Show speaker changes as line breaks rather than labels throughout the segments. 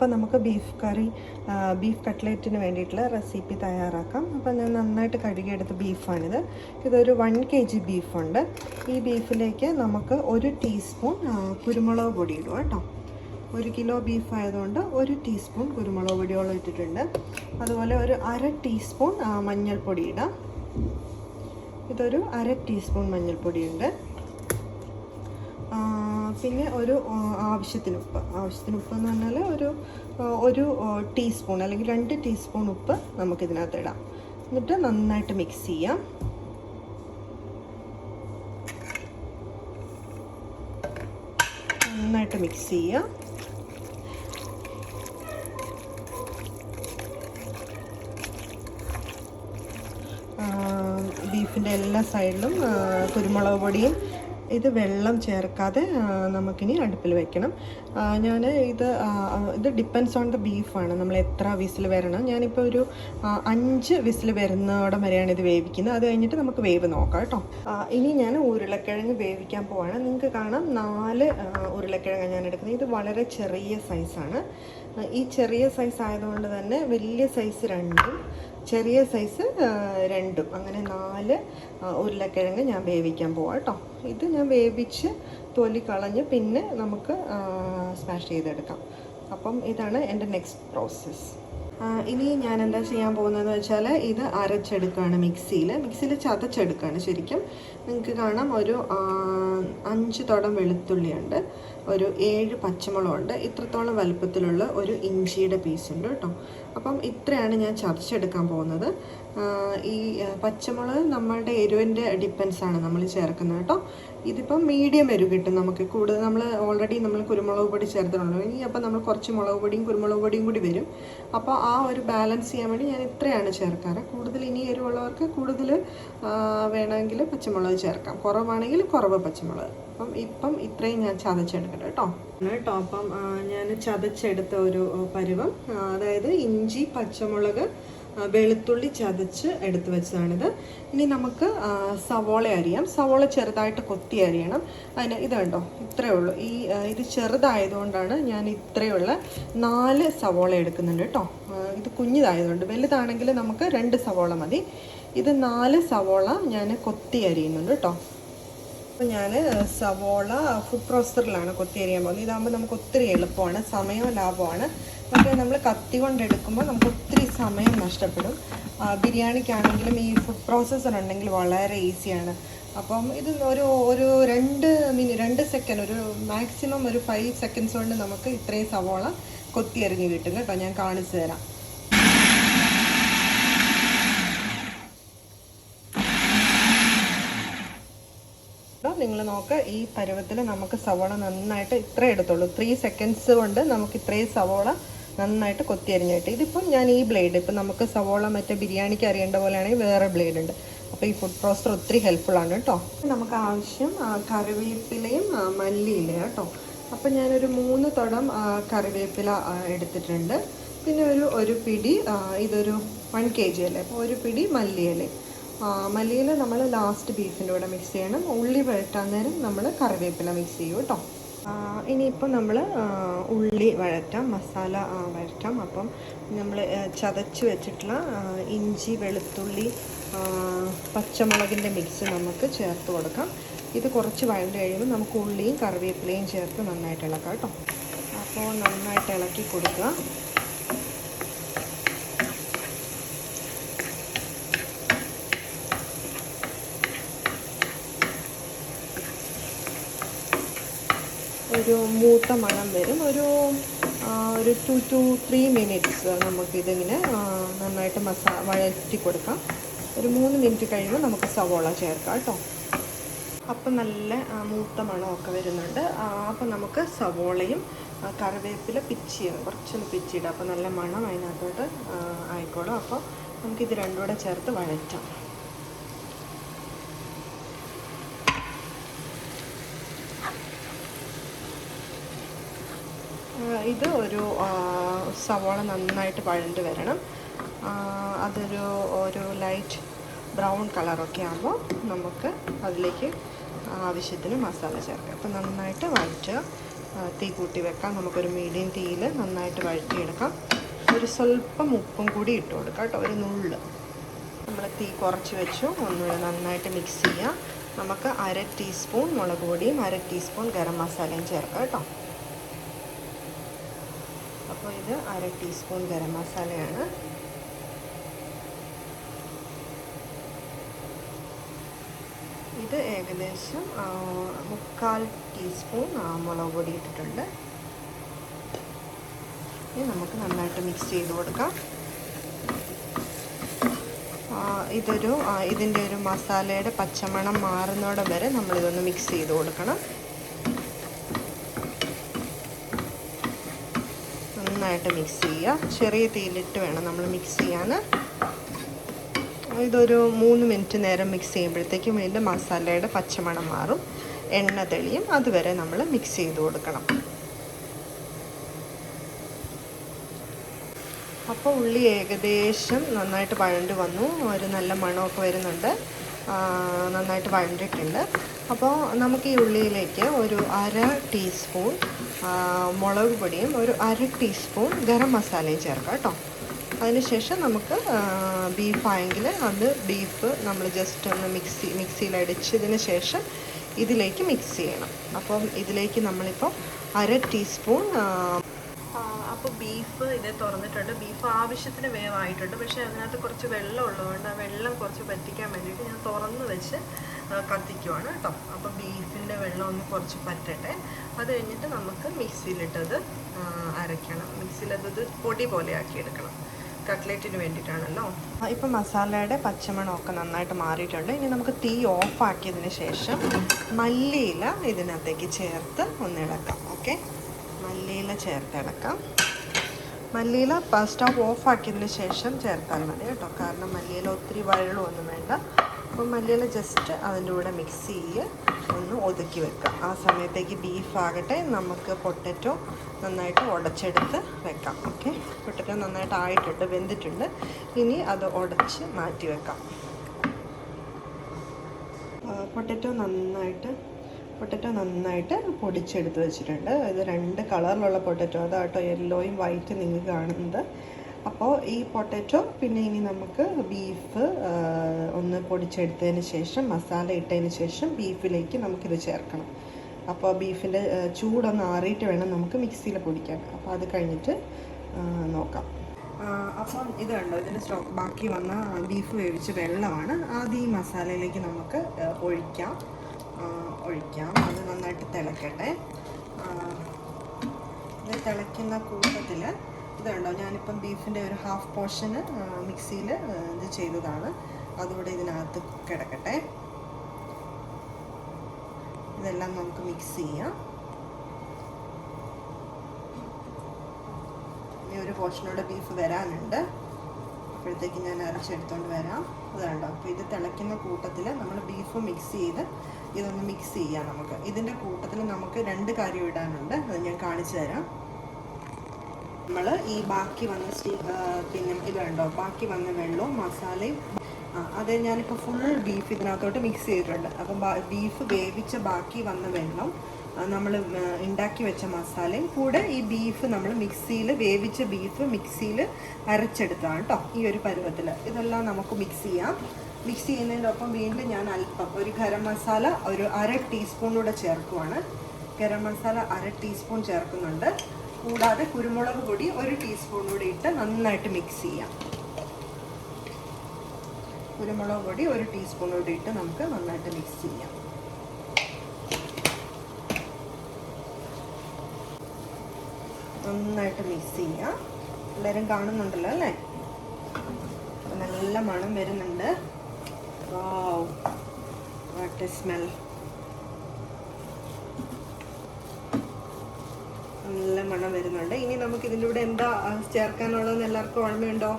അപ്പോൾ നമുക്ക് ബീഫ് കറി ബീഫ് കട്ട്ലേറ്റിന് വേണ്ടിയിട്ടുള്ള റെസിപ്പി തയ്യാറാക്കാം. അപ്പോൾ ഞാൻ നന്നായിട്ട് കഴുകിയെടുത്ത ബീഫാണിത് ഇതൊരു വൺ കെ ജി ബീഫുണ്ട് ഈ ബീഫിലേക്ക് നമുക്ക് ഒരു ടീസ്പൂൺ കുരുമുളക് പൊടി ഇടുക കേട്ടോ. ഒരു കിലോ ബീഫ് ആയതുകൊണ്ട് ഒരു ടീസ്പൂൺ കുരുമുളക് പൊടിയോളം ഇട്ടിട്ടുണ്ട്. അതുപോലെ ഒരു അര ടീസ്പൂൺ മഞ്ഞൾപ്പൊടി ഇടാം. ഇതൊരു അര ടീസ്പൂൺ മഞ്ഞൾപ്പൊടിയുണ്ട് പിന്നെ ഒരു ആവശ്യത്തിന് ഉപ്പ്. ആവശ്യത്തിന് ഉപ്പ് എന്ന് പറഞ്ഞാൽ ഒരു ഒരു ടീസ്പൂൺ അല്ലെങ്കിൽ രണ്ട് ടീസ്പൂൺ ഉപ്പ് നമുക്കിതിനകത്ത് ഇടാം. എന്നിട്ട് നന്നായിട്ട് മിക്സ് ചെയ്യാം. നന്നായിട്ട് മിക്സ് ചെയ്യാം. ബീഫിന്റെ എല്ലാ സൈഡിലും കുരുമുളക് പൊടിയും ഇത് വെള്ളം ചേർക്കാതെ നമുക്കിനി അടുപ്പിൽ വെക്കണം. ഞാൻ ഇത് ഇത് ഡിപ്പെൻസ് ഓൺ ദ ബീഫാണ് നമ്മൾ എത്ര വിസിൽ വരണം. ഞാനിപ്പോൾ ഒരു അഞ്ച് വിസിൽ വരുന്നോടം വരെയാണ് ഇത് വേവിക്കുന്നത്. അത് കഴിഞ്ഞിട്ട് നമുക്ക് വേവ് നോക്കാം കേട്ടോ. ഇനി ഞാൻ ഉരുളക്കിഴങ്ങ് വേവിക്കാൻ പോവാണ്. നിങ്ങൾക്ക് കാണാം നാല് ഉരുളക്കിഴങ്ങ് ഞാൻ എടുക്കുന്നത്. ഇത് വളരെ ചെറിയ സൈസാണ് ഈ ചെറിയ സൈസ് ആയതുകൊണ്ട് തന്നെ വലിയ സൈസ് രണ്ടും ചെറിയ സൈസ് രണ്ടും. അങ്ങനെ നാല് ഉരുളക്കിഴങ്ങ് ഞാൻ വേവിക്കാൻ പോവാം കേട്ടോ ഇത് ഞാൻ വേവിച്ച് തൊലി കളഞ്ഞ് പിന്നെ നമുക്ക് സ്മാഷ് ചെയ്തെടുക്കാം. അപ്പം ഇതാണ് എന്റെ നെക്സ്റ്റ് പ്രോസസ്സ് ഇനി ഞാൻ എന്താ ചെയ്യാൻ പോകുന്നതെന്ന് വെച്ചാൽ ഇത് അരച്ചെടുക്കുകയാണ് മിക്സിയിൽ മിക്സിയിൽ ചതച്ചെടുക്കുകയാണ് ശരിക്കും. നിങ്ങൾക്ക് കാണാം ഒരു അഞ്ച് തോടം വെളുത്തുള്ളിയുണ്ട് ഒരു ഏഴ് പച്ചമുളകുണ്ട് ഇത്രത്തോളം വലുപ്പത്തിലുള്ള ഒരു ഇഞ്ചിയുടെ പീസ് ഉണ്ട് കേട്ടോ. അപ്പം ഇത്രയാണ് ഞാൻ ചതച്ചെടുക്കാൻ പോകുന്നത്. ഈ പച്ചമുളക് നമ്മളുടെ എരിവിന്റെ ഡിപ്പെൻസാണ് നമ്മൾ ചേർക്കുന്നത് കേട്ടോ. ഇതിപ്പം മീഡിയം വരും കിട്ടും നമുക്ക്. കൂടുതൽ നമ്മൾ ഓൾറെഡി നമ്മൾ കുരുമുളക് പൊടി ചേർത്തിട്ടുള്ളൂ ഇനി അപ്പം നമ്മൾ കുറച്ച് മുളക് പൊടിയും കുരുമുളക് പൊടിയും കൂടി വരും. അപ്പോൾ ആ ഒരു ബാലൻസ് ചെയ്യാൻ വേണ്ടി ഞാൻ ഇത്രയാണ് ചേർക്കാറ്. കൂടുതൽ ഇനി എരിവുള്ളവർക്ക് കൂടുതൽ വേണമെങ്കിൽ പച്ചമുളക് ചേർക്കാം. കുറവാണെങ്കിൽ കുറവ് പച്ചമുളക്. അപ്പം ഇപ്പം ഇത്രയും ഞാൻ ചതച്ചെടുക്കട്ടെ കേട്ടോ. കേട്ടോ. അപ്പം ഞാൻ ചതച്ചെടുത്ത ഒരു പരുവം അതായത് ഇഞ്ചി പച്ചമുളക് വെളുത്തുള്ളി ചതച്ച് എടുത്ത് വെച്ചതാണിത്. ഇനി നമുക്ക് സവോള അരിയാം. സവോള ചെറുതായിട്ട് കൊത്തി അരിയണം. അതിന് ഇത് കണ്ടോ? ഇത്രയേ ഉള്ളൂ. ഈ ഇത് ചെറുതായതുകൊണ്ടാണ് ഞാൻ ഇത്രയുള്ള നാല് സവോള എടുക്കുന്നുണ്ട് കേട്ടോ. ഇത് കുഞ്ഞിതായതുകൊണ്ട് വലുതാണെങ്കിൽ നമുക്ക് രണ്ട് സവോള മതി. ഇത് നാല് സവോള ഞാൻ കൊത്തി അരിയുന്നുണ്ട് കേട്ടോ. അപ്പോൾ ഞാൻ സവോള ഫുഡ് പ്രോസറിലാണ് കൊത്തി അരിയാൻ പോകുന്നത്. ഇതാകുമ്പോൾ നമുക്ക് ഒത്തിരി എളുപ്പമാണ് സമയവും ലാഭമാണ് മറ്റേ നമ്മൾ കത്തി കൊണ്ടെടുക്കുമ്പോൾ നമുക്ക് ഒത്തിരി സമയം നഷ്ടപ്പെടും. ബിരിയാണിക്കാണെങ്കിലും ഈ ഫുഡ് പ്രോസസ്സർ ഉണ്ടെങ്കിൽ വളരെ ഈസിയാണ് അപ്പം ഇത് ഒരു ഒരു രണ്ട് മിനി രണ്ട് സെക്കൻഡ് ഒരു മാക്സിമം ഒരു ഫൈവ് സെക്കൻഡ്സ് കൊണ്ട് നമുക്ക് ഇത്രയും സവോള കൊത്തി അരിഞ്ഞ് കിട്ടും കേട്ടോ. ഞാൻ കാണിച്ചു തരാം. നിങ്ങൾ നോക്ക് ഈ പരുവത്തിൽ നമുക്ക് സവോള നന്നായിട്ട് ഇത്ര എടുത്തുള്ളൂ. ത്രീ സെക്കൻഡ്സ് കൊണ്ട് നമുക്ക് ഇത്രയും സവോള നന്നായിട്ട് കൊത്തി അരിഞ്ഞിട്ട് ഇതിപ്പം ഞാൻ ഈ ബ്ലേഡ് ഇപ്പം നമുക്ക് സവോള മറ്റേ ബിരിയാണിക്ക് അറിയേണ്ട പോലെയാണെങ്കിൽ വേറെ ബ്ലേഡ് ഉണ്ട്. അപ്പോൾ ഈ ഫുഡ് പ്രോസർ ഒത്തിരി ഹെൽപ്ഫുൾ ആണ് കേട്ടോ. നമുക്ക് ആവശ്യം കറിവേപ്പിലയും മല്ലിയില കേട്ടോ. അപ്പം ഞാനൊരു മൂന്ന് തുടം കറിവേപ്പില എടുത്തിട്ടുണ്ട്. പിന്നെ ഒരു ഒരു പിടി ഇതൊരു വൺ കെ ജി അല്ലേ? അപ്പോൾ ഒരു പിടി മല്ലിയില. മല്ലിയില നമ്മൾ ലാസ്റ്റ് ബീഫിന്റെ കൂടെ മിക്സ് ചെയ്യണം. ഉള്ളി വഴറ്റാൻ നേരം നമ്മൾ കറിവേപ്പില മിക്സ് ചെയ്യും കേട്ടോ. ഇനിയിപ്പോൾ നമ്മൾ ഉള്ളി വഴറ്റാം മസാല വഴറ്റാം. അപ്പം നമ്മൾ ചതച്ച് വെച്ചിട്ടുള്ള ഇഞ്ചി വെളുത്തുള്ളി പച്ചമുളകിന്റെ മിക്സ് നമുക്ക് ചേർത്ത് കൊടുക്കാം. ഇത് കുറച്ച് വഴണ്ട് കഴിയുമ്പോൾ നമുക്ക് ഉള്ളിയും കറിവേപ്പിലയും ചേർത്ത് നന്നായിട്ട് ഇളക്കാം കേട്ടോ. അപ്പോൾ നന്നായിട്ട് ഇളക്കി കൊടുക്കുക. ഒരു മൂത്ത മണം വരും. ഒരു ഒരു ടു ടു ത്രീ മിനിറ്റ്സ് നമുക്കിതിങ്ങനെ നന്നായിട്ട് മസാ വഴറ്റി കൊടുക്കാം. ഒരു മൂന്ന് മിനിറ്റ് കഴിയുമ്പോൾ നമുക്ക് സവോള ചേർക്കാം കേട്ടോ. അപ്പം നല്ല മൂത്ത മണമൊക്കെ വരുന്നുണ്ട്. അപ്പം നമുക്ക് സവോളയും കറിവേപ്പില പിച്ചി കുറച്ചൊന്ന് പിച്ചിയിടാം. അപ്പോൾ നല്ല മണം അതിനകത്തോട്ട് ആയിക്കോളും. അപ്പോൾ നമുക്കിത് രണ്ടും കൂടെ ചേർത്ത് വഴറ്റാം ആ, ഇത് ഒരു സവോള നന്നായിട്ട് വഴണ്ട് വരണം. അതൊരു ഒരു ലൈറ്റ് ബ്രൗൺ കളറൊക്കെ ആകുമ്പോൾ നമുക്ക് അതിലേക്ക് ആവശ്യത്തിന് മസാല ചേർക്കാം. അപ്പോൾ നന്നായിട്ട് വഴറ്റുക. തീ കൂട്ടി വെക്കാം. നമുക്കൊരു മീഡിയം തീയിൽ നന്നായിട്ട് വഴറ്റിയെടുക്കാം. ഒരു സ്വല്പം ഉപ്പും കൂടി ഇട്ട് കൊടുക്കാം കേട്ടോ. ഒരു നുള്ള്. നമ്മൾ തീ കുറച്ച് വെച്ചു. ഒന്നുകൂടെ നന്നായിട്ട് മിക്സ് ചെയ്യാം. നമുക്ക് അര ടീസ്പൂൺ മുളക് പൊടിയും അര ടീസ്പൂൺ ഗരം മസാലയും ചേർക്കാം കേട്ടോ. അപ്പോൾ ഇത് അര ടീസ്പൂൺ ഗരം മസാലയാണ്. ഇത് ഏകദേശം മുക്കാൽ ടീസ്പൂൺ മുളക് പൊടി ഇട്ടിട്ടുണ്ട്. ഇനി നമുക്ക് നന്നായിട്ട് മിക്സ് ചെയ്ത് കൊടുക്കാം. ഇതൊരു ഇതിന്റെ ഒരു മസാലയുടെ പച്ചമണം മാറുന്നതോടെ വരെ നമ്മളിതൊന്ന് മിക്സ് ചെയ്ത് കൊടുക്കണം. നന്നായിട്ട് മിക്സ് ചെയ്യുക. ചെറിയ തീയിലിട്ട് വേണം നമ്മൾ മിക്സ് ചെയ്യാൻ. ഇതൊരു മൂന്ന് മിനിറ്റ് നേരം മിക്സ് ചെയ്യുമ്പോഴത്തേക്കും വീണ്ടും മസാലയുടെ പച്ചമണം മാറും. എണ്ണ തെളിയും. അതുവരെ നമ്മൾ മിക്സ് ചെയ്ത് കൊടുക്കണം. അപ്പോൾ ഉള്ളി ഏകദേശം നന്നായിട്ട് വഴണ്ട് വന്നു. ഒരു നല്ല മണമൊക്കെ വരുന്നുണ്ട്. നന്നായിട്ട് വഴണ്ടിട്ടുണ്ട് അപ്പോൾ നമുക്ക് ഈ ഉള്ളിയിലേക്ക് ഒരു അര ടീസ്പൂൺ മുളക് പൊടിയും ഒരു അര ടീസ്പൂൺ ഗരം മസാലയും ചേർക്കാം കേട്ടോ. അതിനുശേഷം നമുക്ക് ബീഫായെങ്കിൽ അത് ബീഫ് നമ്മൾ ജസ്റ്റ് ഒന്ന് മിക്സി മിക്സിയിൽ അടിച്ചതിന് ശേഷം ഇതിലേക്ക് മിക്സ് ചെയ്യണം. അപ്പം ഇതിലേക്ക് നമ്മളിപ്പോൾ അര ടീസ്പൂൺ അപ്പോൾ ബീഫ് ഇത് തുറന്നിട്ടുണ്ട്. ബീഫ് ആവശ്യത്തിന് വേവായിട്ടുണ്ട്. പക്ഷേ അതിനകത്ത് കുറച്ച് വെള്ളം ഉള്ളതുകൊണ്ട് ആ വെള്ളം കുറച്ച് പറ്റിക്കാൻ വേണ്ടിയിട്ട് ഞാൻ തുറന്ന് വെച്ച് കത്തിക്കുവാണ് കേട്ടോ. അപ്പോൾ ബീഫിന്റെ വെള്ളം ഒന്ന് കുറച്ച് പറ്റട്ടെ. അത് കഴിഞ്ഞിട്ട് നമുക്ക് മിക്സിയിലിട്ടത് അരയ്ക്കണം. മിക്സിയിലത് പൊടി പോലെ ആക്കി എടുക്കണം. കട്ട്ലേറ്റിന് വേണ്ടിയിട്ടാണല്ലോ. ഇപ്പം മസാലയുടെ പച്ചമണമൊക്കെ നന്നായിട്ട് മാറിയിട്ടുണ്ട്. ഇനി നമുക്ക് തീ ഓഫ് ആക്കിയതിന് ശേഷം മല്ലിയില ഇതിനകത്തേക്ക് ചേർത്ത് ഒന്ന് ഇളക്കാം. ഓക്കെ? മല്ലിയില ചേർത്ത് ഇളക്കാം. മല്ലിയില സ്റ്റവ് ഓഫ് ആക്കിയതിന് ശേഷം ചേർത്താൽ മതി കേട്ടോ. കാരണം മല്ലിയില ഒത്തിരി വഴലൊന്നും വേണ്ട. അപ്പോൾ മല്ലിയില ജസ്റ്റ് അതിന്റെ കൂടെ മിക്സ് ചെയ്ത് ഒന്ന് ഒതുക്കി വെക്കാം. ആ സമയത്തേക്ക് ബീഫ് ആകട്ടെ നമുക്ക് പൊട്ടറ്റോ നന്നായിട്ട് ഉടച്ചെടുത്ത് വെക്കാം. ഓക്കെ പൊട്ടറ്റോ നന്നായിട്ട് ആയിട്ടുണ്ട് വെന്തിട്ടുണ്ട്. ഇനി അത് ഉടച്ച് മാറ്റി വെക്കാം. പൊട്ടറ്റോ നന്നായിട്ട് പൊട്ടറ്റോ നന്നായിട്ട് പൊടിച്ചെടുത്ത് വെച്ചിട്ടുണ്ട്. ഇത് രണ്ട് കളറിലുള്ള പൊട്ടറ്റോ അതാട്ടോ യെല്ലോയും വൈറ്റ് നിങ്ങൾക്ക് കാണുന്നത്. അപ്പോൾ ഈ പൊട്ടറ്റോ പിന്നെ ഇനി നമുക്ക് ബീഫ് ഒന്ന് പൊടിച്ചെടുത്തതിന് ശേഷം മസാല ഇട്ടതിന് ശേഷം ബീഫിലേക്ക് നമുക്കിത് ചേർക്കണം. അപ്പോൾ ബീഫിന്റെ ചൂടൊന്ന് ആറിയിട്ട് വേണം നമുക്ക് മിക്സിയിൽ പൊടിക്കാൻ. അപ്പോൾ അത് കഴിഞ്ഞിട്ട് നോക്കാം. അപ്പം ഇത് കണ്ടോ ഇതിന്റെ സ്റ്റോക്ക് ബാക്കി വന്ന ബീഫ് വേവിച്ച് വെള്ളമാണ്. ആദ്യം ഈ മസാലയിലേക്ക് നമുക്ക് ഒഴിക്കാം. ഒഴിക്കാം. അത് നന്നായിട്ട് തിളക്കട്ടെ. ഇത് തിളയ്ക്കുന്ന കൂട്ടത്തിൽ ഇത് കണ്ടോ ഞാനിപ്പം ബീഫിന്റെ ഒരു ഹാഫ് പോർഷന് മിക്സിയിൽ ഇത് ചെയ്തതാണ്. അതുകൂടെ ഇതിനകത്ത് കിടക്കട്ടെ. ഇതെല്ലാം നമുക്ക് മിക്സ് ചെയ്യാം. ഇനി ഒരു പോർഷനോടെ ബീഫ് വരാനുണ്ട്. അപ്പോഴത്തേക്ക് ഞാൻ അരച്ചെടുത്തോണ്ട് വരാം. അതുണ്ടോ അപ്പോൾ ഇത് തിളയ്ക്കുന്ന കൂട്ടത്തിൽ നമ്മൾ ബീഫ് മിക്സ് ചെയ്ത് ഇതൊന്ന് മിക്സ് ചെയ്യാം നമുക്ക്. ഇതിന്റെ കൂട്ടത്തിൽ നമുക്ക് രണ്ട് കാര്യം ഇടാനുണ്ട്. അത് ഞാൻ കാണിച്ചു തരാം. നമ്മൾ ഈ ബാക്കി വന്ന സ്റ്റീ പിന്നെ ഇത് കണ്ടോ ബാക്കി വന്ന വെള്ളവും മസാലയും അത് ഞാനിപ്പോൾ ഫുൾ ബീഫ് ഇതിനകത്തോട്ട് മിക്സ് ചെയ്തിട്ടുണ്ട്. അപ്പം ബീഫ് വേവിച്ച ബാക്കി വന്ന വെള്ളം നമ്മൾ ഉണ്ടാക്കി വെച്ച മസാലയും കൂടെ ഈ ബീഫ് നമ്മൾ മിക്സിയിൽ വേവിച്ച ബീഫ് മിക്സിയിൽ അരച്ചെടുത്താണ് കേട്ടോ ഈ ഒരു പരുവത്തിൽ ഇതെല്ലാം നമുക്ക് മിക്സ് ചെയ്യാം. മിക്സ് ചെയ്യുന്നതിനൊപ്പം വീണ്ടും ഞാൻ അല്പം ഒരു ഗരം മസാല ഒരു അര ടീസ്പൂൺ ചേർക്കുവാണ്. ഗരം മസാല അര ടീസ്പൂൺ ചേർക്കുന്നുണ്ട്. കൂടാതെ കുരുമുളക് പൊടി ഒരു ടീസ്പൂൺ കൂടി ഇട്ട് നന്നായിട്ട് മിക്സ് ചെയ്യാം. കുരുമുളക് പൊടി ഒരു ടീസ്പൂൺ കൂടി ഇട്ട് നമുക്ക് നന്നായിട്ട് മിക്സ് ചെയ്യാം. നന്നായിട്ട് മിക്സ് ചെയ്യാം. എല്ലാവരും കാണുന്നുണ്ടല്ലോ അല്ലേ? നല്ല മണം വരുന്നുണ്ട്. വാട്ട് സ്മെൽ നല്ല മണം വരുന്നുണ്ട്. ഇനി നമുക്ക് ഇതിന്റെ കൂടെ എന്താ ചേർക്കാനുള്ളതെന്ന് എല്ലാവർക്കും ഓർമ്മയുണ്ടോ?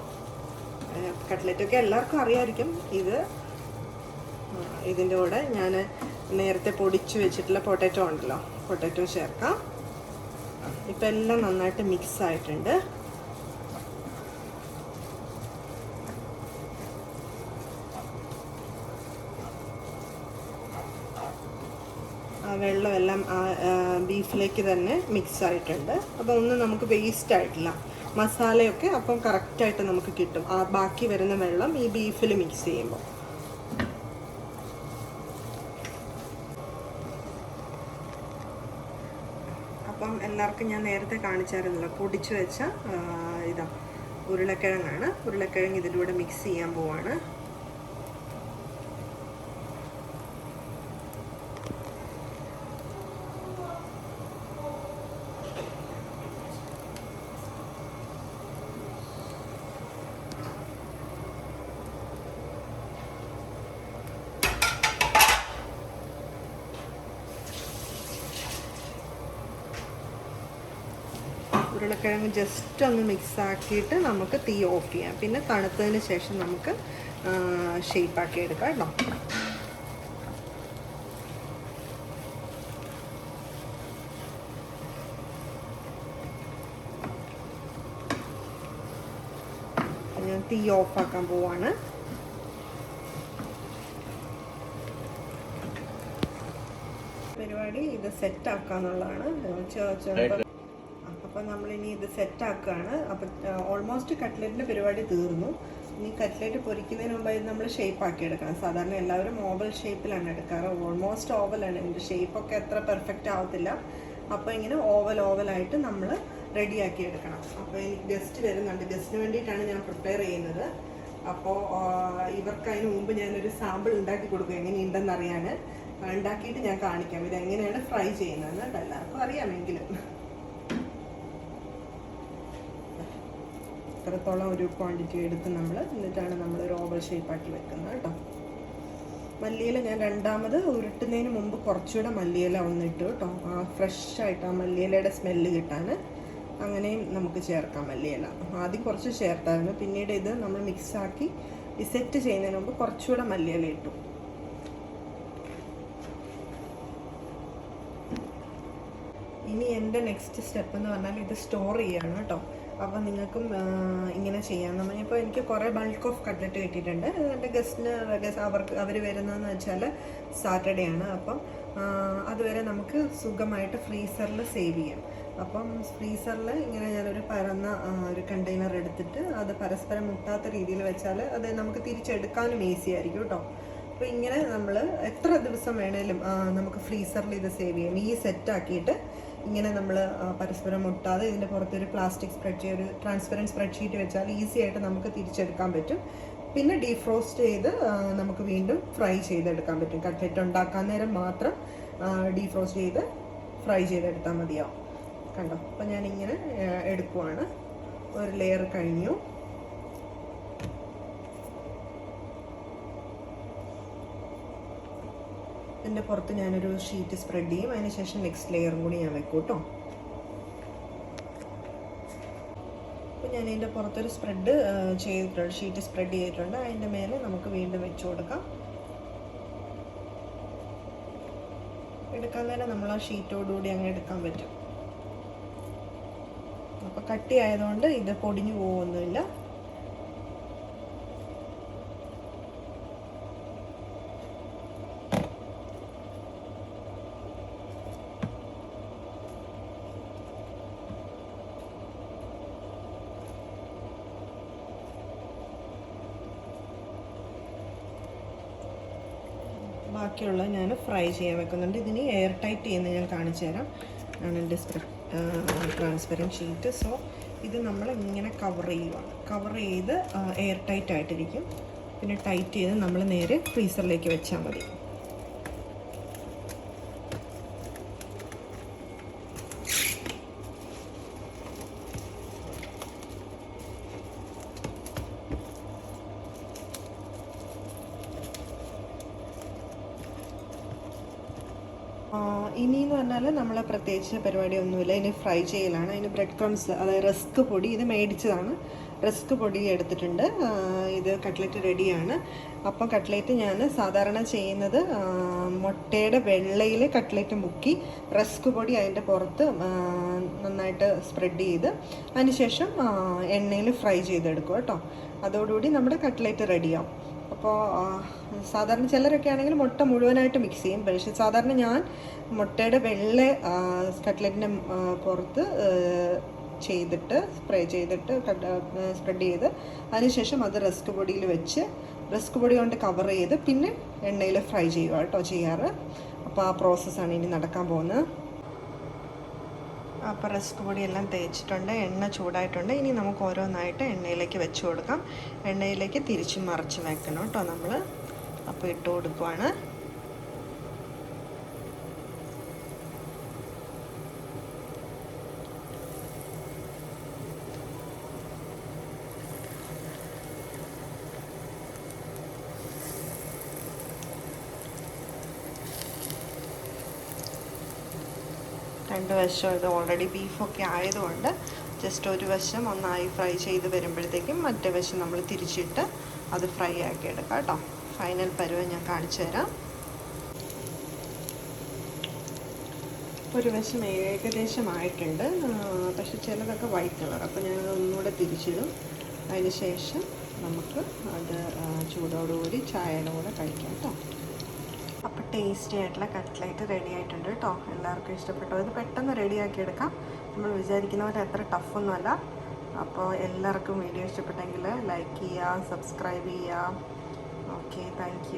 കട്ട്ലറ്റൊക്കെ എല്ലാവർക്കും അറിയാമായിരിക്കും ഇത് ഇതിന്റെ കൂടെ ഞാൻ നേരത്തെ പൊടിച്ചു വെച്ചിട്ടുള്ള പൊട്ടാറ്റോ ഉണ്ടല്ലോ പൊട്ടാറ്റോ ചേർക്കാം. ഇപ്പം എല്ലാം നന്നായിട്ട് മിക്സ് ആയിട്ടുണ്ട്. ആ വെള്ളം എല്ലാം ആ, ആ, ബീഫിലേക്ക് തന്നെ മിക്സ് ആയിട്ടുണ്ട്. അപ്പോൾ ഒന്നും നമുക്ക് വേസ്റ്റ് ആയിട്ടില്ല. മസാലയൊക്കെ അപ്പം കറക്റ്റായിട്ട് നമുക്ക് കിട്ടും. ആ ബാക്കി വരുന്ന വെള്ളം ഈ ബീഫിൽ മിക്സ് ചെയ്യുമ്പോൾ അപ്പം എല്ലാവർക്കും ഞാൻ നേരത്തെ കാണിച്ചായിരുന്നല്ലോ പൊടിച്ചു വെച്ച ഇതാ ഉരുളക്കിഴങ്ങാണ്. ഉരുളക്കിഴങ്ങ് ഇതിലൂടെ മിക്സ് ചെയ്യാൻ പോവാണ്. ഉരുളക്കിഴങ്ങ് ജസ്റ്റ് ഒന്ന് മിക്സ് ആക്കിയിട്ട് നമുക്ക് തീ ഓഫ് ചെയ്യാം. പിന്നെ തണുത്തതിന് ശേഷം നമുക്ക് ഷേപ്പാക്കി എടുക്കാം കേട്ടോ. ഞാൻ തീ ആക്കാൻ പോവാണ്. പരിപാടി ഇത് സെറ്റ് ആക്കാന്നുള്ളതാണ്. ചെ- ചിലപ്പോൾ അപ്പം നമ്മളിനി ഇത് സെറ്റ് ആക്കുകയാണ് അപ്പോൾ ഓൾമോസ്റ്റ് കട്ട്ലറ്റിന്റെ പരിപാടി തീർന്നു. ഇനി കട്ട്ലറ്റ് പൊരിക്കുന്നതിന് മുമ്പായി നമ്മൾ ഷേപ്പ് ആക്കി എടുക്കണം. സാധാരണ എല്ലാവരും ഓവൽ ഷേപ്പിലാണ് എടുക്കാറ്. ഓൾമോസ്റ്റ് ഓവലാണ് ഇതിന്റെ ഷേപ്പൊക്കെ അത്ര പെർഫെക്റ്റ് ആവത്തില്ല. അപ്പോൾ ഇങ്ങനെ ഓവൽ ഓവലായിട്ട് നമ്മൾ റെഡിയാക്കി എടുക്കണം. അപ്പോൾ എനിക്ക് ഗസ്റ്റ് വരുന്നുണ്ട്. ഗസ്റ്റിന് വേണ്ടിയിട്ടാണ് ഞാൻ പ്രിപ്പയർ ചെയ്യുന്നത്. അപ്പോൾ ഇവർക്ക് അതിന് മുമ്പ് ഞാനൊരു സാമ്പിൾ ഉണ്ടാക്കി കൊടുക്കും. എങ്ങനെയുണ്ടെന്ന് അറിയാൻ ഉണ്ടാക്കിയിട്ട് ഞാൻ കാണിക്കാം. ഇത് എങ്ങനെയാണ് ഫ്രൈ ചെയ്യുന്നതെന്ന് എല്ലാവർക്കും അറിയാമെങ്കിലും. ഇത്രത്തോളം ഒരു ക്വാണ്ടിറ്റി എടുത്ത് നമ്മൾ എന്നിട്ടാണ് നമ്മൾ ഒരു ഓവൽ ഷേപ്പാക്കി വെക്കുന്നത് കേട്ടോ. മല്ലിയില ഞാൻ രണ്ടാമത് ഉരുട്ടുന്നതിന് മുമ്പ് കുറച്ചുകൂടെ മല്ലിയില ഒന്നിട്ടു കേട്ടോ. ആ ഫ്രഷ് ആയിട്ട് ആ മല്ലിയിലയുടെ സ്മെല്ല് കിട്ടാൻ അങ്ങനെയും നമുക്ക് ചേർക്കാം മല്ലിയില. ആദ്യം കുറച്ച് ചേർത്തായിരുന്നു. പിന്നീട് ഇത് നമ്മൾ മിക്സാക്കി സെറ്റ് ചെയ്യുന്നതിന് മുമ്പ് കുറച്ചുകൂടെ മല്ലിയില ഇട്ടു. ഇനി എന്റെ നെക്സ്റ്റ് സ്റ്റെപ്പ് എന്ന് പറഞ്ഞാൽ ഇത് സ്റ്റോർ ചെയ്യാണ് കേട്ടോ. അപ്പോൾ നിങ്ങൾക്കും ഇങ്ങനെ ചെയ്യാം. നമ്മൾ ഇപ്പോൾ എനിക്ക് കുറേ ബൾക്ക് ഓഫ് കട്ട്ലറ്റ് കിട്ടിയിട്ടുണ്ട്. എന്റെ ഗസ്റ്റിന് അവർക്ക് അവർ വരുന്നതെന്ന് വെച്ചാൽ സാറ്റർഡേ ആണ്. അപ്പം അതുവരെ നമുക്ക് സുഖമായിട്ട് ഫ്രീസറിൽ സേവ് ചെയ്യാം. അപ്പം ഫ്രീസറിൽ ഇങ്ങനെ ഞാനൊരു പരന്ന ഒരു കണ്ടെയ്നർ എടുത്തിട്ട് അത് പരസ്പരം മുട്ടാത്ത രീതിയിൽ വെച്ചാൽ അത് നമുക്ക് തിരിച്ചെടുക്കാനും ഈസി ആയിരിക്കും കേട്ടോ അപ്പോൾ ഇങ്ങനെ നമ്മൾ എത്ര ദിവസം വേണേലും നമുക്ക് ഫ്രീസറിൽ ഇത് സേവ് ചെയ്യാം. ഈ സെറ്റ് ആക്കിയിട്ട് ഇങ്ങനെ നമ്മൾ പരസ്പരം മുട്ടാതെ ഇതിന്റെ പുറത്തൊരു പ്ലാസ്റ്റിക് സ്പ്രെഡ് ഒരു ട്രാൻസ്പെറന്റ് സ്പ്രെഡ് വെച്ചാൽ ഈസി ആയിട്ട് നമുക്ക് തിരിച്ചെടുക്കാൻ പറ്റും. പിന്നെ ഡീഫ്രോസ്റ്റ് ചെയ്ത് നമുക്ക് വീണ്ടും ഫ്രൈ ചെയ്തെടുക്കാൻ പറ്റും. കട്ട്ലറ്റ് ഉണ്ടാക്കാൻ നേരം മാത്രം ഡീഫ്രോസ്റ്റ് ചെയ്ത് ഫ്രൈ ചെയ്തെടുത്താൽ മതിയാവും. കണ്ടോ? അപ്പോൾ ഞാനിങ്ങനെ എടുക്കുവാണ്. ഒരു ലെയർ കഴിഞ്ഞു. ഇതിന്റെ പുറത്ത് ഞാനൊരു ഷീറ്റ് സ്പ്രെഡ് ചെയ്യും. അതിന് ശേഷം നെക്സ്റ്റ് ലെയറും കൂടി ഞാൻ വെക്കും കേട്ടോ അപ്പോൾ ഞാൻ ഇതിന്റെ പുറത്തൊരു സ്പ്രെഡ് ചെയ്തിട്ടുണ്ട്. ഷീറ്റ് സ്പ്രെഡ് ചെയ്തിട്ടുണ്ട്. അതിന്റെ മേലെ നമുക്ക് വീണ്ടും വെച്ച് കൊടുക്കാം. എടുക്കാൻ നേരം നമ്മൾ ആ ഷീറ്റോടുകൂടി അങ്ങ് എടുക്കാൻ പറ്റും. അപ്പോൾ കട്ടിയായതുകൊണ്ട് ഇത് പൊടിഞ്ഞു പോകുമൊന്നുമില്ല ബാക്കിയുള്ള ഞാൻ ഫ്രൈ ചെയ്യാൻ വെക്കുന്നുണ്ട്. ഇതിന് എയർ ടൈറ്റ് ചെയ്യുന്നത് ഞാൻ കാണിച്ചു തരാം. ആണ് എന്റെ ട്രാൻസ്പെറന്റ് ഷീറ്റ് സോ ഇത് നമ്മൾ ഇങ്ങനെ കവർ ചെയ്യുക കവർ ചെയ്ത് എയർ ടൈറ്റ് ആയിട്ടിരിക്കും. പിന്നെ ടൈറ്റ് ചെയ്ത് നമ്മൾ നേരെ ഫ്രീസറിലേക്ക് വെച്ചാൽ മതി. ഇനിയെന്ന് പറഞ്ഞാൽ നമ്മൾ പ്രത്യേകിച്ച് പരിപാടി ഒന്നുമില്ല ഇനി ഫ്രൈ ചെയ്യലാണ്. അതിന് ബ്രെഡ് ക്രംസ് അതായത് റസ്ക് പൊടി ഇത് മേടിച്ചതാണ്. റസ്ക് പൊടി എടുത്തിട്ടുണ്ട്. ഇത് കട്ട്ലറ്റ് റെഡിയാണ്. അപ്പോൾ കട്ട്ലറ്റ് ഞാൻ സാധാരണ ചെയ്യുന്നത് മുട്ടയുടെ വെള്ളയിൽ കട്ട്ലറ്റ് മുക്കി റസ്ക് പൊടി അതിന്റെ പുറത്ത് നന്നായിട്ട് സ്പ്രെഡ് ചെയ്ത് അതിനുശേഷം എണ്ണയിൽ ഫ്രൈ ചെയ്തെടുക്കും കേട്ടോ. അതോടുകൂടി നമ്മുടെ കട്ട്ലറ്റ് റെഡിയാവും. അപ്പോൾ സാധാരണ ചിലരൊക്കെ ആണെങ്കിൽ മുട്ട മുഴുവനായിട്ട് മിക്സ് ചെയ്യും. പക്ഷേ സാധാരണ ഞാൻ മുട്ടയുടെ വെള്ള കട്ട്ലറ്റിന്റെ പുറത്ത് ചെയ്തിട്ട് സ്പ്രേ ചെയ്തിട്ട് സ്പ്രെഡ് ചെയ്ത് അതിനുശേഷം അത് റസ്ക് പൊടിയിൽ വെച്ച് റസ്ക് പൊടി കൊണ്ട് കവർ ചെയ്ത് പിന്നെ എണ്ണയിൽ ഫ്രൈ ചെയ്യുക കേട്ടോ ചെയ്യാറ്. അപ്പോൾ ആ പ്രോസസ്സാണ് ഇനി നടക്കാൻ പോകുന്നത്. അപ്പോൾ പൊടി എല്ലാം തേച്ചിട്ടുണ്ട് എണ്ണ ചൂടായിട്ടുണ്ട്. ഇനി നമുക്ക് ഓരോന്നായിട്ട് എണ്ണയിലേക്ക് വെച്ച് കൊടുക്കാം. എണ്ണയിലേക്ക് തിരിച്ചും മറിച്ച് വെക്കണം കേട്ടോ നമ്മൾ അപ്പോൾ ഇട്ട് കൊടുക്കുവാണ്. രണ്ട് വശം ഇത് ഓൾറെഡി ബീഫൊക്കെ ആയതുകൊണ്ട് ജസ്റ്റ് ഒരു വശം ഒന്നായി ഫ്രൈ ചെയ്ത് വരുമ്പോഴത്തേക്കും മറ്റേ വശം നമ്മൾ തിരിച്ചിട്ട് അത് ഫ്രൈ ആക്കി എടുക്കാം കേട്ടോ. ഫൈനൽ പരുവം ഞാൻ കാണിച്ചു തരാം. ഒരു വശം ഏകദേശം ആയിട്ടുണ്ട്. പക്ഷെ ചിലതൊക്കെ വൈറ്റ് കളർ അപ്പോൾ ഞാൻ ഒന്നുകൂടെ തിരിച്ചിടും. അതിന് ശേഷം നമുക്ക് അത് ചൂടോടുകൂടി ചായയുടെ കൂടെ കഴിക്കാം കേട്ടോ. അപ്പോൾ ടേസ്റ്റി ആയിട്ടുള്ള കട്ട്ലേറ്റ് റെഡി ആയിട്ടുണ്ട് കേട്ടോ. എല്ലാവർക്കും ഇഷ്ടപ്പെട്ടു. ഇത് പെട്ടെന്ന് റെഡിയാക്കി എടുക്കാം. നമ്മൾ വിചാരിക്കുന്ന പോലെ അത്ര ടഫൊന്നുമല്ല അപ്പോൾ എല്ലാവർക്കും വീഡിയോ ഇഷ്ടപ്പെട്ടെങ്കിൽ ലൈക്ക് ചെയ്യുക സബ്സ്ക്രൈബ് ചെയ്യുക. Okay thank